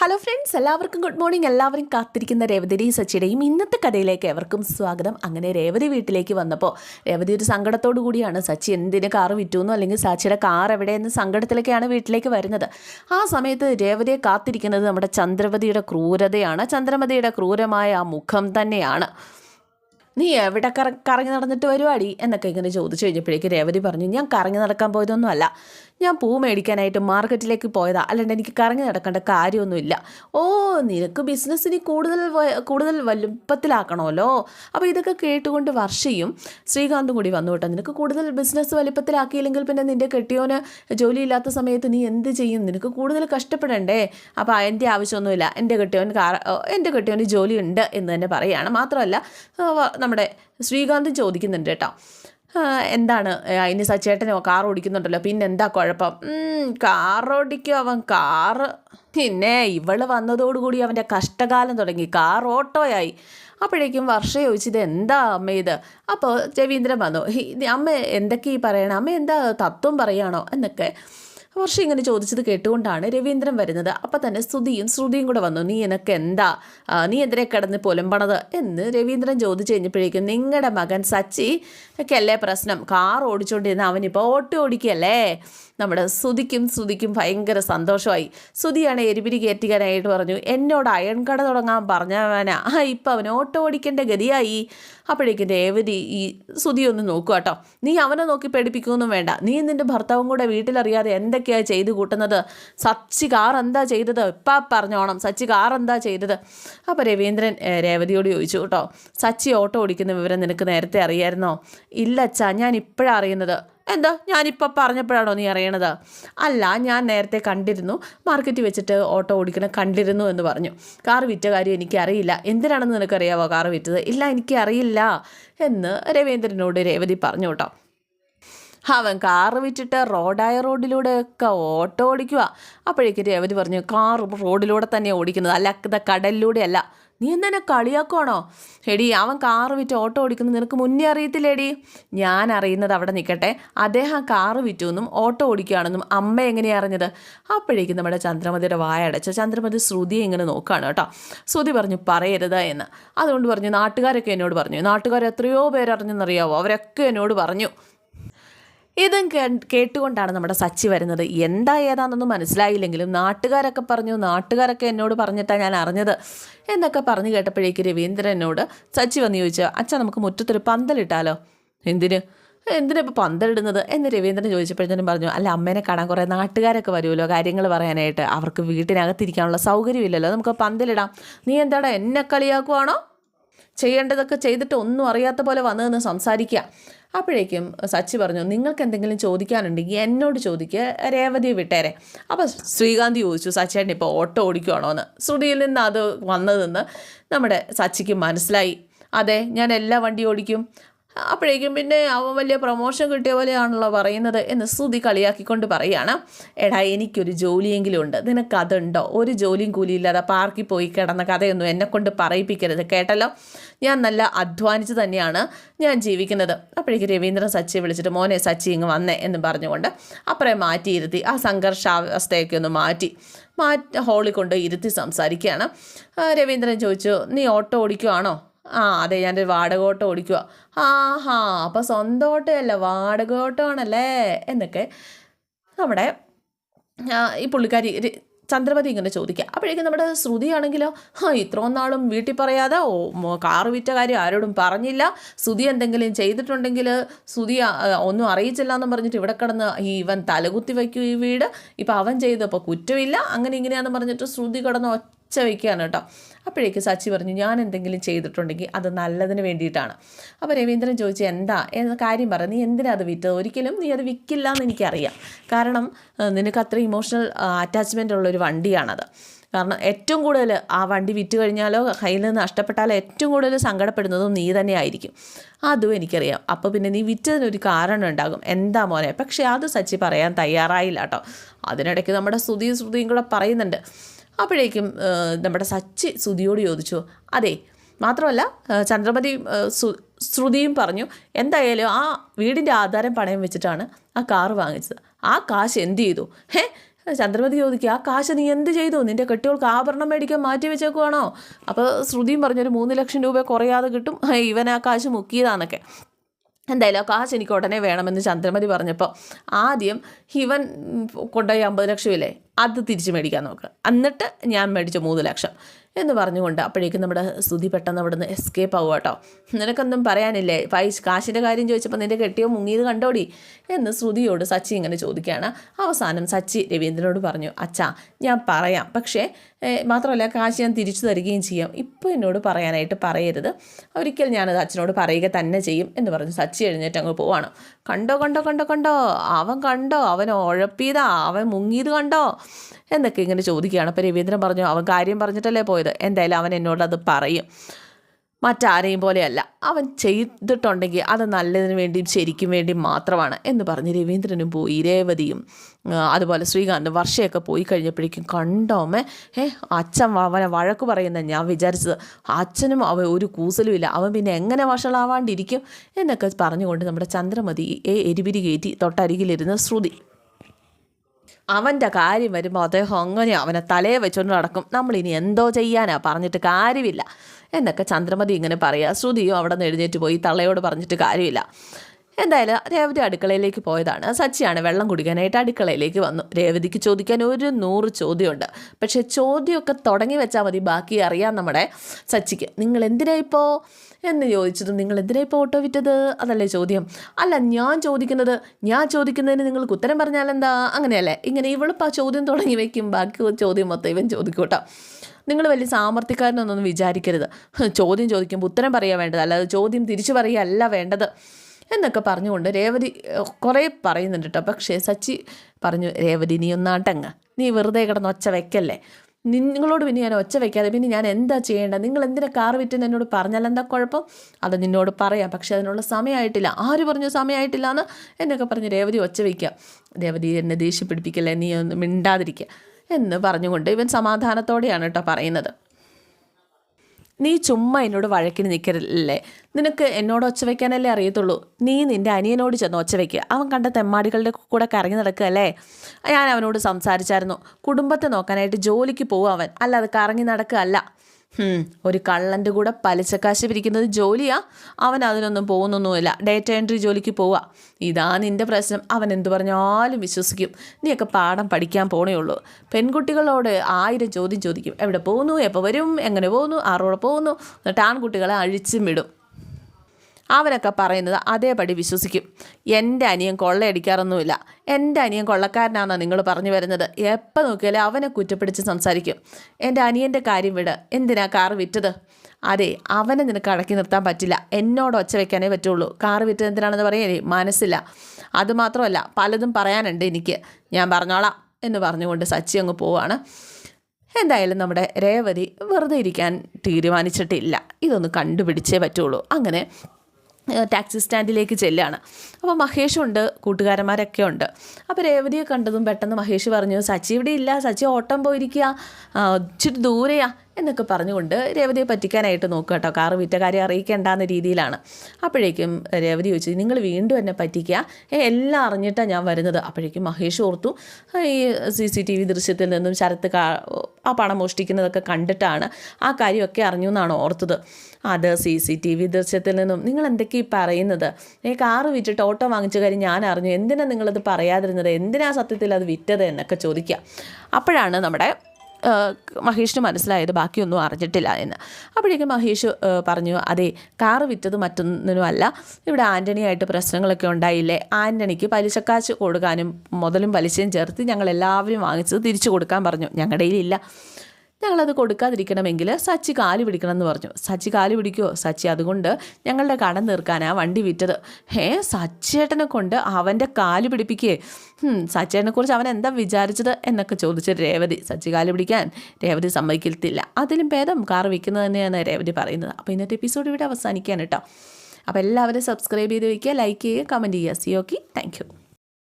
Hello friends എല്ലാവർക്കും good morning എല്ലാവരും കാത്തിരിക്കുന്ന രേവതിയുടെയും സച്ചിയുടെയും ഇന്നത്തെ കഥയിലേക്ക് എവർക്കും സ്വാഗതം. അങ്ങനെ രേവതി വീട്ടിലേക്ക് വന്നപ്പോൾ രേവതി ഒരു സങ്കടത്തോടു കൂടിയാണ്. സച്ചി എന്തിന് കാറ് വിറ്റുന്നു അല്ലെങ്കിൽ സച്ചിയുടെ കാർ എവിടെയെന്ന് സങ്കടത്തിലേക്കാണ് വീട്ടിലേക്ക് വരുന്നത്. ആ സമയത്ത് രേവതിയെ കാത്തിരിക്കുന്നത് നമ്മുടെ ചന്ദ്രവതിയുടെ ക്രൂരതയാണ്. ചന്ദ്രമതിയുടെ ക്രൂരമായ ആ മുഖം തന്നെയാണ്. നീ എവിടെ കറ കറങ്ങി നടന്നിട്ട് വരുവാടി? എന്നൊക്കെ ഇങ്ങനെ ചോദിച്ചു കഴിഞ്ഞപ്പോഴേക്ക് രേവതി പറഞ്ഞു ഞാൻ കറങ്ങി നടക്കാൻ പോയതൊന്നും അല്ല ഞാൻ പൂ മേടിക്കാനായിട്ട് മാർക്കറ്റിലേക്ക് പോയതാ. അല്ലാണ്ട് എനിക്ക് കറങ്ങി നടക്കേണ്ട കാര്യമൊന്നുമില്ല. ഓ നിനക്ക് ബിസിനസ്സിന് കൂടുതൽ കൂടുതൽ വലുപ്പത്തിലാക്കണമല്ലോ. അപ്പോൾ ഇതൊക്കെ കേട്ടുകൊണ്ട് വർഷയും ശ്രീകാന്തും കൂടി വന്നു കേട്ടോ. നിനക്ക് കൂടുതൽ ബിസിനസ് വലുപ്പത്തിലാക്കിയില്ലെങ്കിൽ പിന്നെ നിന്റെ കെട്ടിയോന് ജോലിയില്ലാത്ത സമയത്ത് നീ എന്ത് ചെയ്യും? നിനക്ക് കൂടുതൽ കഷ്ടപ്പെടണ്ടേ? അപ്പോൾ എന്റെ ആവശ്യമൊന്നുമില്ല. എന്റെ കെട്ടിയോൻ കാർ എന്റെ കെട്ടിയോന് ജോലിയുണ്ട് എന്ന് തന്നെ പറയുകയാണ് മാത്രമല്ല നമ്മുടെ ശ്രീകാന്തും ചോദിക്കുന്നുണ്ട് കേട്ടോ. എന്താണ്? അതിന് സച്ചേട്ടനോ കാർ ഓടിക്കുന്നുണ്ടല്ലോ. പിന്നെ എന്താ കുഴപ്പം കാർ ഓടിക്കും അവൻ. കാറ്. പിന്നെ ഇവൾ വന്നതോടുകൂടി അവന്റെ കഷ്ടകാലം തുടങ്ങി. കാർ ഓട്ടോയായി. അപ്പോഴേക്കും വർഷ ചോദിച്ചത് എന്താ അമ്മ ഇത്? അപ്പോൾ രവീന്ദ്രൻ വന്നു "ഹി, അമ്മ എന്തൊക്കെ ഈ പറയണം? അമ്മ എന്താ തത്വം പറയാണോ? എന്നൊക്കെ. വർഷ ഇങ്ങനെ ചോദിച്ചത് കേട്ടുകൊണ്ടാണ് രവീന്ദ്രൻ വരുന്നത്. അപ്പം തന്നെ സ്തുതിയും ശ്രുതിയും കൂടെ വന്നു നീ എനക്ക് എന്താ? നീ എന്തിനെ കിടന്ന് പൊലമ്പണത്? എന്ന് രവീന്ദ്രൻ ചോദിച്ചു കഴിഞ്ഞപ്പോഴേക്കും നിങ്ങളുടെ മകൻ സച്ചി ഒക്കെയല്ലേ പ്രശ്നം? കാർ ഓടിച്ചുകൊണ്ടിരുന്ന അവനിപ്പോൾ ഓട്ടോ ഓടിക്കല്ലേ നമ്മുടെ സ്തുതിക്കും സ്തുതിക്കും ഭയങ്കര സന്തോഷമായി. സ്തുതിയാണ് എരിപിരി കയറ്റിക്കാനായിട്ട് പറഞ്ഞു എന്നോട് അയൺ കട തുടങ്ങാൻ പറഞ്ഞവനാ. ഇപ്പം അവൻ ഓട്ടോ ഓടിക്കേണ്ട ഗതിയായി. അപ്പോഴേക്കും രേവതി ഈ സ്തുതി ഒന്ന് നോക്കുക കേട്ടോ. നീ അവനെ നോക്കി പേടിപ്പിക്കുകയൊന്നും വേണ്ട. നീ നിന്റെ ഭർത്താവും കൂടെ വീട്ടിലറിയാതെ എന്തൊക്കെയാണ് ചെയ്ത് കൂട്ടുന്നത്? സച്ചി കാർ എന്താ ചെയ്തത്? ഇപ്പം പറഞ്ഞോണം സച്ചി കാർ എന്താ ചെയ്തത്? അപ്പോൾ രവീന്ദ്രൻ രേവതിയോട് ചോദിച്ചു കേട്ടോ സച്ചി ഓട്ടോ ഓടിക്കുന്ന വിവരം നിനക്ക് നേരത്തെ അറിയായിരുന്നോ? ഇല്ല അച്ഛാ ഞാൻ ഇപ്പോഴാണ് അറിയുന്നത്. എന്താ? ഞാനിപ്പോൾ പറഞ്ഞപ്പോഴാണോ നീ അറിയണത്? അല്ല ഞാൻ നേരത്തെ കണ്ടിരുന്നു. മാർക്കറ്റിൽ വെച്ചിട്ട് ഓട്ടോ ഓടിക്കണം കണ്ടിരുന്നു എന്ന് പറഞ്ഞു. കാർ വിറ്റ കാര്യം എനിക്കറിയില്ല. എന്തിനാണെന്ന് നിനക്കറിയാവോ കാർ വിറ്റത്? ഇല്ല എനിക്കറിയില്ല എന്ന് രവീന്ദ്രനോട് രേവതി പറഞ്ഞു കേട്ടോ. അവൻ കാറ് വിറ്റിട്ട് റോഡായ റോഡിലൂടെ ഒക്കെ ഓട്ടോ ഓടിക്കുക അപ്പോഴേക്കും രേവതി പറഞ്ഞു കാർ റോഡിലൂടെ തന്നെ ഓടിക്കുന്നത്. അല്ല കടലിലൂടെ അല്ല. നീ എന്തിനെ കളിയാക്കുവാണോ? എടി അവൻ കാറ് വിറ്റ് ഓട്ടോ ഓടിക്കുന്നത് നിനക്ക് മുന്നേ അറിയത്തില്ലേടി? ഞാൻ അറിയുന്നത് അവിടെ നിൽക്കട്ടെ അദ്ദേഹം കാറ് വിറ്റുവെന്നും ഓട്ടോ ഓടിക്കുകയാണെന്നും അമ്മ എങ്ങനെയാണ് അറിഞ്ഞത്? അപ്പോഴേക്കും നമ്മുടെ ചന്ദ്രമതിയുടെ അടച്ച ചന്ദ്രമതി ശ്രുതിയെ ഇങ്ങനെ നോക്കുകയാണ് കേട്ടോ. ശ്രുതി പറഞ്ഞു പറയരുത് എന്ന്. അതുകൊണ്ട് പറഞ്ഞു നാട്ടുകാരൊക്കെ എന്നോട് പറഞ്ഞു. നാട്ടുകാർ എത്രയോ പേരറിഞ്ഞെന്നറിയാവോ? അവരൊക്കെ എന്നോട് പറഞ്ഞു. ഇതും കേട്ടുകൊണ്ടാണ് നമ്മുടെ സച്ചി വരുന്നത്. എന്താ ഏതാണെന്നൊന്നും മനസ്സിലായില്ലെങ്കിലും നാട്ടുകാരൊക്കെ പറഞ്ഞു നാട്ടുകാരൊക്കെ എന്നോട് പറഞ്ഞിട്ടാണ് ഞാൻ അറിഞ്ഞത് എന്നൊക്കെ പറഞ്ഞു കേട്ടപ്പോഴേക്ക് രവീന്ദ്രൻ എന്നോട് സച്ചി വന്ന് ചോദിച്ചു അച്ഛാ നമുക്ക് മുറ്റത്തൊരു പന്തലിട്ടാലോ? എന്തിന്? എന്തിനാ ഇപ്പോൾ പന്തലിടുന്നത്? എന്ന് രവീന്ദ്രൻ ചോദിച്ചപ്പോഴത്തേനും പറഞ്ഞു അല്ല അമ്മേനെ കാണാൻ കുറേ നാട്ടുകാരൊക്കെ വരുമല്ലോ കാര്യങ്ങൾ പറയാനായിട്ട്. അവർക്ക് വീട്ടിനകത്തിരിക്കാനുള്ള സൗകര്യമില്ലല്ലോ നമുക്ക് പന്തലിടാം. നീ എന്താടാ എന്നെ കളിയാക്കുവാണോ? ചെയ്യേണ്ടതൊക്കെ ചെയ്തിട്ട് ഒന്നും അറിയാത്ത പോലെ വന്നതെന്ന് സംസാരിക്കുക അപ്പോഴേക്കും സച്ചി പറഞ്ഞു നിങ്ങൾക്ക് എന്തെങ്കിലും ചോദിക്കാനുണ്ടെങ്കിൽ എന്നോട് ചോദിക്കുക രേവതി വിട്ടേരെ. അപ്പോൾ ശ്രീകാന്ത് ചോദിച്ചു സച്ചേട്ടൻ ഇപ്പോൾ ഓട്ടോ ഓടിക്കുവാണോ എന്ന് ശ്രുതിയിൽ നിന്ന് അത് വന്നതെന്ന് നമ്മുടെ സച്ചിക്ക് മനസ്സിലായി. അതെ ഞാൻ എല്ലാ വണ്ടി ഓടിക്കും. അപ്പോഴേക്കും പിന്നെ അവൻ വലിയ പ്രൊമോഷൻ കിട്ടിയ പോലെയാണല്ലോ പറയുന്നത് എന്ന് ശ്രുതി കളിയാക്കിക്കൊണ്ട് പറയാണ് എടാ എനിക്കൊരു ജോലിയെങ്കിലും ഉണ്ട്. നിനക്ക് അതുണ്ടോ? ഒരു ജോലിയും കൂലിയില്ലാതെ പാർക്കിൽ പോയി കിടന്ന കഥയൊന്നും എന്നെക്കൊണ്ട് പറയിപ്പിക്കരുത് കേട്ടല്ലോ? ഞാൻ നല്ല അധ്വാനിച്ച് തന്നെയാണ് ഞാൻ ജീവിക്കുന്നത്. അപ്പോഴേക്കും രവീന്ദ്രൻ സച്ചി വിളിച്ചിട്ട് മോനെ സച്ചി ഇങ്ങ് വന്നേ എന്ന് പറഞ്ഞുകൊണ്ട് അപ്പുറം മാറ്റിയിരുത്തി ആ സംഘർഷാവസ്ഥയൊക്കെ ഒന്ന് മാറ്റി മാറ്റി ഹോളിൽ കൊണ്ട് ഇരുത്തി സംസാരിക്കുകയാണ്. രവീന്ദ്രൻ ചോദിച്ചു നീ ഓട്ടോ ഓടിക്കുവാണോ? ആ അതെ ഞാനൊരു വാടക ഓട്ടോ ഓടിക്കുക ആ ഹാ അപ്പോൾ സ്വന്തം ഓട്ടോയല്ല വാടക ഓട്ടോ ആണല്ലേ എന്നൊക്കെ നമ്മുടെ ഈ പുള്ളിക്കാരി ചന്ദ്രപതി ഇങ്ങനെ ചോദിക്കുക അപ്പോഴേക്കും നമ്മുടെ ശ്രുതിയാണെങ്കിലോ ആ ഇത്രയും നാളും വീട്ടിൽ പറയാതെ ഓ കാറ് വിറ്റ കാര്യം ആരോടും പറഞ്ഞില്ല. ശ്രുതി എന്തെങ്കിലും ചെയ്തിട്ടുണ്ടെങ്കിൽ ശ്രുതി ഒന്നും അറിയിച്ചില്ല എന്നും പറഞ്ഞിട്ട് ഇവിടെ കിടന്ന് ഈ ഇവൻ തലകുത്തി വയ്ക്കും ഈ വീട്. ഇപ്പം അവൻ ചെയ്തപ്പോൾ കുറ്റമില്ല. അങ്ങനെ ഇങ്ങനെയാണെന്ന് പറഞ്ഞിട്ട് ശ്രുതി കിടന്ന് ഒച്ച വയ്ക്കുകയാണ് കേട്ടോ. അപ്പോഴേക്ക് സച്ചി പറഞ്ഞു ഞാൻ എന്തെങ്കിലും ചെയ്തിട്ടുണ്ടെങ്കിൽ അത് നല്ലതിന് വേണ്ടിയിട്ടാണ്. അപ്പോൾ രവീന്ദ്രൻ ചോദിച്ചു എന്താ? എന്ന കാര്യം പറ നീ എന്തിനാ അത് വിറ്റത്? ഒരിക്കലും നീ അത് വിൽക്കില്ല എന്ന് എനിക്കറിയാം. കാരണം നിനക്ക് അത്ര ഇമോഷണൽ അറ്റാച്ച്മെന്റ് ഉള്ളൊരു വണ്ടിയാണത്. കാരണം ഏറ്റവും കൂടുതൽ ആ വണ്ടി വിറ്റ് കഴിഞ്ഞാലോ കയ്യിൽ നിന്ന് നഷ്ടപ്പെട്ടാലോ ഏറ്റവും കൂടുതൽ സങ്കടപ്പെടുന്നതും നീ തന്നെ ആയിരിക്കും. അതും എനിക്കറിയാം. അപ്പോൾ പിന്നെ നീ വിറ്റതിനൊരു കാരണം ഉണ്ടാകും. എന്താ മോനെ? പക്ഷേ അത് സച്ചി പറയാൻ തയ്യാറായില്ല കേട്ടോ. അതിനിടയ്ക്ക് നമ്മുടെ ശ്രുതിയും ശ്രുതിയും കൂടെ പറയുന്നുണ്ട് അപ്പോഴേക്കും നമ്മുടെ സച്ചി ശ്രുതിയോട് ചോദിച്ചു അതെ മാത്രമല്ല ചന്ദ്രമതി ശ്രുതിയും പറഞ്ഞു എന്തായാലും ആ വീടിന്റെ ആധാരം പണയം വെച്ചിട്ടാണ് ആ കാറ് വാങ്ങിച്ചത്. ആ കാശ് എന്ത് ചെയ്തു? ഹേ ചന്ദ്രമതി ചോദിക്കുക ആ കാശ് നീ എന്ത് ചെയ്തു? നിന്റെ കെട്ടികൾക്ക് ആഭരണം മേടിക്കാൻ മാറ്റി വെച്ചേക്കുവാണോ? അപ്പോൾ ശ്രുതിയും പറഞ്ഞൊരു മൂന്ന് ലക്ഷം രൂപ കുറയാതെ കിട്ടും. ഇവൻ ആ കാശ് മുക്കിയതാന്നൊക്കെ. എന്തായാലും ആ കാശ് എനിക്ക് ഉടനെ വേണമെന്ന് ചന്ദ്രമതി പറഞ്ഞപ്പോൾ ആദ്യം ഹിവൻ കൊണ്ടുപോയി അമ്പത് ലക്ഷം ഇല്ലേ? അത് തിരിച്ച് മേടിക്കാൻ നോക്കുക എന്നിട്ട് ഞാൻ മേടിച്ച മൂന്ന് ലക്ഷം. എന്ന് പറഞ്ഞുകൊണ്ട് അപ്പോഴേക്കും നമ്മുടെ സ്തുതി പെട്ടെന്ന് അവിടുന്ന് എസ്കേപ്പ് ആവുക കേട്ടോ. നിനക്കൊന്നും പറയാനില്ലേ? പൈസ കാശിന്റെ കാര്യം ചോദിച്ചപ്പോൾ നിന്റെ കെട്ടിയോ മുങ്ങിയത് കണ്ടോടി? എന്ന് ശ്രുതിയോട് സച്ചി ഇങ്ങനെ ചോദിക്കുകയാണ്. അവസാനം സച്ചി രവീന്ദ്രനോട് പറഞ്ഞു അച്ഛാ ഞാൻ പറയാം. പക്ഷേ മാത്രമല്ല കാശ് ഞാൻ തിരിച്ചു തരികയും ചെയ്യാം. ഇപ്പോൾ എന്നോട് പറയാനായിട്ട് പറയരുത്. ഒരിക്കൽ ഞാനത് അച്ഛനോട് പറയുക തന്നെ ചെയ്യും എന്ന് പറഞ്ഞ് സച്ചി എഴുന്നേറ്റ് അങ്ങ് പോവാണ്. കണ്ടോ കണ്ടോ കണ്ടോ കണ്ടോ? അവൻ കണ്ടോ? അവൻ ഉഴപ്പിയതാ. അവൻ മുങ്ങിയത് കണ്ടോ? എന്നൊക്കെ ഇങ്ങനെ ചോദിക്കുകയാണ്. അപ്പോൾ രവീന്ദ്രൻ പറഞ്ഞു അവൻ കാര്യം പറഞ്ഞിട്ടല്ലേ പോയത്? എന്തായാലും അവൻ എന്നോട് അത് പറയും. മറ്റാരെയും പോലെയല്ല. അവൻ ചെയ്തിട്ടുണ്ടെങ്കിൽ അത് നല്ലതിന് വേണ്ടിയും ശരിക്കും വേണ്ടിയും മാത്രമാണ്. എന്ന് പറഞ്ഞ് രവീന്ദ്രനും പോയി. രേവതിയും അതുപോലെ ശ്രീകാന്തും വർഷയൊക്കെ പോയി കഴിഞ്ഞപ്പോഴേക്കും കണ്ടോമേ ഏ അച്ഛൻ അവനെ വഴക്ക് പറയുന്ന ഞാൻ വിചാരിച്ചത് അച്ഛനും അവൻ ഒരു കൂസലുമില്ല. അവൻ പിന്നെ എങ്ങനെ വഷളാവാണ്ടിരിക്കും? എന്നൊക്കെ പറഞ്ഞുകൊണ്ട് നമ്മുടെ ചന്ദ്രമതി ഏ എരിപിരി കയറ്റി തൊട്ടരികിലിരുന്ന ശ്രുതി അവന്റെ കാര്യം വരുമ്പോൾ അദ്ദേഹം അങ്ങനെ അവനെ തലയെ വെച്ചുകൊണ്ട് നടക്കും. നമ്മളിനി എന്തോ ചെയ്യാനാ പറഞ്ഞിട്ട് കാര്യമില്ല. എന്നൊക്കെ ചന്ദ്രമതി ഇങ്ങനെ പറയുക ശ്രുതിയും അവിടെ നിന്ന് എഴുന്നേറ്റ് പോയി തള്ളയോട് പറഞ്ഞിട്ട് കാര്യമില്ല. എന്തായാലും രേവതി അടുക്കളയിലേക്ക് പോയതാണ്. സച്ചിയാണ് വെള്ളം കുടിക്കാനായിട്ട് അടുക്കളയിലേക്ക് വന്നു. രേവതിക്ക് ചോദിക്കാൻ ഒരു നൂറ് ചോദ്യമുണ്ട്. പക്ഷേ ചോദ്യമൊക്കെ തുടങ്ങി വെച്ചാൽ മതി. ബാക്കി അറിയാം നമ്മുടെ സച്ചിക്ക്. നിങ്ങൾ എന്തിനാ ഇപ്പോൾ എന്ന് ചോദിച്ചതും നിങ്ങൾ എന്തിനാ ഇപ്പോൾ ഓട്ടോ വിറ്റത്? അതല്ലേ ചോദ്യം. അല്ല ഞാൻ ചോദിക്കുന്നത് ഞാൻ ചോദിക്കുന്നതിന് നിങ്ങൾക്ക് ഉത്തരം പറഞ്ഞാൽ എന്താ? അങ്ങനെയല്ലേ? ഇങ്ങനെ ഇവളിപ്പോൾ ആ ചോദ്യം തുടങ്ങി വെക്കും. ബാക്കി ചോദ്യം മൊത്തം ഇവൻ ചോദിക്കൂട്ടോ. നിങ്ങൾ വലിയ സാമർത്ഥ്യക്കാരനൊന്നും വിചാരിക്കരുത്. ചോദ്യം ചോദിക്കുമ്പോൾ ഉത്തരം പറയുക വേണ്ടത്. അല്ലാതെ ചോദ്യം തിരിച്ചു പറയുകയല്ല വേണ്ടത്. എന്നൊക്കെ പറഞ്ഞുകൊണ്ട് രേവതി കുറേ പറയുന്നുണ്ട് കേട്ടോ. പക്ഷേ സച്ചി പറഞ്ഞു രേവതി നീ ഒന്നാട്ടങ്ങ്. നീ വെറുതെ കിടന്ന് ഒച്ച വെക്കല്ലേ? നിങ്ങളോട് പിന്നെ ഞാൻ ഒച്ച വയ്ക്കാതെ പിന്നെ ഞാൻ എന്താ ചെയ്യേണ്ടത് നിങ്ങൾ എന്തിനാ കാർ വിറ്റെന്ന് എന്നോട് പറഞ്ഞാൽ എന്താ കുഴപ്പം? അത് നിന്നോട് പറയാം. പക്ഷെ അതിനുള്ള സമയമായിട്ടില്ല. ആര് പറഞ്ഞു സമയമായിട്ടില്ല എന്ന് എന്നൊക്കെ പറഞ്ഞ് രേവതി ഒച്ച വയ്ക്കുക. രേവതി എന്നെ ദേഷ്യപ്പിടിപ്പിക്കല്ലേ? നീ ഒന്ന് മിണ്ടാതിരിക്കുക. എന്ന് പറഞ്ഞുകൊണ്ട് ഇവൻ സമാധാനത്തോടെയാണ് കേട്ടോ പറയുന്നത്. നീ ചുമ്മാ എന്നോട് വഴക്കിന് നിൽക്കരുതല്ലേ നിനക്ക് എന്നോട് ഒച്ച വയ്ക്കാനല്ലേ അറിയത്തുള്ളൂ? നീ നിന്റെ അനിയനോട് ചെന്ന് ഒച്ച വയ്ക്കുക അവൻ കണ്ട തെമ്മാടികളുടെ കൂടെ കറങ്ങി നടക്കുകയല്ലേ? ഞാൻ അവനോട് സംസാരിച്ചായിരുന്നു. കുടുംബത്തെ നോക്കാനായിട്ട് ജോലിക്ക് പോകും അവൻ. അല്ലാതെ കറങ്ങി നടക്കുകയല്ല. ഒരു കള്ളന്റെ കൂടെ പലിശക്കാശ് പിരിക്കുന്നത് ജോലിയാ. അവൻ അതിനൊന്നും പോകുന്നൊന്നുമില്ല. ഡേറ്റ എൻട്രി ജോലിക്ക് പോവുക ഇതാ നിന്റെ പ്രശ്നം. അവൻ എന്തു പറഞ്ഞാലും വിശ്വസിക്കും. നീയൊക്കെ പാഠം പഠിക്കാൻ പോണേ ഉള്ളൂ. പെൺകുട്ടികളോട് ആയിരം ചോദ്യം ചോദിക്കും. എവിടെ പോകുന്നു? എപ്പോൾ വരും? എങ്ങനെ പോകുന്നു? ആരോടെ പോകുന്നു? എന്നിട്ട് ആൺകുട്ടികളെ അഴിച്ചും വിടും. അവനൊക്കെ പറയുന്നത് അതേപടി വിശ്വസിക്കും. എന്റെ അനിയൻ കൊള്ളയടിക്കാറൊന്നുമില്ല. എന്റെ അനിയൻ കൊള്ളക്കാരനാണെന്ന് നിങ്ങൾ പറഞ്ഞു വരുന്നത്. എപ്പോൾ നോക്കിയാലും അവനെ കുറ്റപ്പിടിച്ച് സംസാരിക്കും. എന്റെ അനിയന്റെ കാര്യം വിട്. എന്തിനാ കാർ വിറ്റത്? അതെ അവനെ നിനക്ക് അടക്കി നിർത്താൻ പറ്റില്ല. എന്നോട് ഒച്ച വെക്കാനേ പറ്റുള്ളൂ. കാർ വിറ്റത് എന്തിനാണെന്ന് പറയേ മനസ്സില്ല. അതുമാത്രമല്ല പലതും പറയാനുണ്ട് എനിക്ക്. ഞാൻ പറഞ്ഞോളാം എന്ന് പറഞ്ഞുകൊണ്ട് സച്ചി അങ്ങ് പോവാണ്. എന്തായാലും നമ്മുടെ രേവതി വെറുതെ ഇരിക്കാൻ തീരുമാനിച്ചിട്ടില്ല. ഇതൊന്ന് കണ്ടുപിടിച്ചേ പറ്റുള്ളൂ. അങ്ങനെ ടാക്സി സ്റ്റാൻഡിലേക്ക് ചെല്ലുകയാണ്. അപ്പോൾ മഹേഷുണ്ട് കൂട്ടുകാരന്മാരൊക്കെ ഉണ്ട്. അപ്പോൾ രേവതിയെ കണ്ടതും പെട്ടെന്ന് മഹേഷ് പറഞ്ഞു സച്ചി ഇവിടെ ഇല്ല സച്ചി ഓട്ടം പോയിരിക്കുക. ഇച്ചിരി ദൂരെയാ. എന്നൊക്കെ പറഞ്ഞുകൊണ്ട് രേവതിയെ പറ്റിക്കാനായിട്ട് നോക്കുക കേട്ടോ. കാറ് വിറ്റ കാര്യം അറിയിക്കേണ്ടെന്ന രീതിയിലാണ്. അപ്പോഴേക്കും രേവതി ചോദിച്ചു നിങ്ങൾ വീണ്ടും എന്നെ പറ്റിക്കുക എല്ലാം അറിഞ്ഞിട്ടാണ് ഞാൻ വരുന്നത്. അപ്പോഴേക്കും മഹേഷ് ഓർത്തു ഈ സി സി ടി വി ദൃശ്യത്തിൽ നിന്നും ശരത്ത് കാ ആ പണം മോഷ്ടിക്കുന്നതൊക്കെ കണ്ടിട്ടാണ് ആ കാര്യമൊക്കെ അറിഞ്ഞു എന്നാണ് ഓർത്തത്. അത് സി സി ടി വി ദൃശ്യത്തിൽ നിന്നും നിങ്ങൾ എന്തൊക്കെയാണ് ഈ പറയുന്നത്? ഈ കാറ് വിറ്റിട്ട് ഓട്ടോ വാങ്ങിച്ച കാര്യം ഞാൻ അറിഞ്ഞു. എന്തിനാണ് നിങ്ങളത് പറയാതിരുന്നത്? എന്തിനാ സത്യത്തിൽ അത് വിറ്റത്? എന്നൊക്കെ ചോദിക്കുക. അപ്പോഴാണ് നമ്മുടെ മഹേഷിന് മനസ്സിലായത് ബാക്കിയൊന്നും അറിഞ്ഞിട്ടില്ല എന്ന്. അപ്പോഴേക്കും മഹേഷ് പറഞ്ഞു അതെ കാറ് വിറ്റത് മറ്റൊന്നിനുമല്ല. ഇവിടെ ആന്റണിയായിട്ട് പ്രശ്നങ്ങളൊക്കെ ഉണ്ടായില്ലേ? ആന്റണിക്ക് പലിശക്കാശ് കൊടുക്കാനും മുതലും പലിശയും ചേർത്ത് ഞങ്ങൾ എല്ലാവരും വാങ്ങിച്ചത് തിരിച്ചു കൊടുക്കാൻ പറഞ്ഞു. ഞങ്ങളുടെ കയ്യിലില്ല. ഞങ്ങളത് കൊടുക്കാതിരിക്കണമെങ്കിൽ സച്ചി കാൽ പിടിക്കണം എന്ന് പറഞ്ഞു. സച്ചി കാൽ പിടിക്കുമോ സച്ചി അതുകൊണ്ട് ഞങ്ങളുടെ കടം തീർക്കാനാണ് വണ്ടി വിറ്റത്. ഹേ സച്ചേട്ടനെ കൊണ്ട് അവന്റെ കാൽ പിടിപ്പിക്കേ. സച്ചേട്ടനെക്കുറിച്ച് അവൻ എന്താ വിചാരിച്ചത് എന്നൊക്കെ ചോദിച്ച് രേവതി. സച്ചി കാൽ പിടിക്കാൻ രേവതി സമ്മതിക്കത്തില്ല. അതിലും ഭേദം കാർ വിൽക്കുന്നത് തന്നെയാണ് രേവതി പറയുന്നത്. അപ്പോൾ ഇന്നത്തെ എപ്പിസോഡ് ഇവിടെ അവസാനിക്കാൻ കേട്ടോ. അപ്പോൾ എല്ലാവരും സബ്സ്ക്രൈബ് ചെയ്ത് വയ്ക്കുക ലൈക്ക് ചെയ്യുക കമന്റ് ചെയ്യുക. C okay thank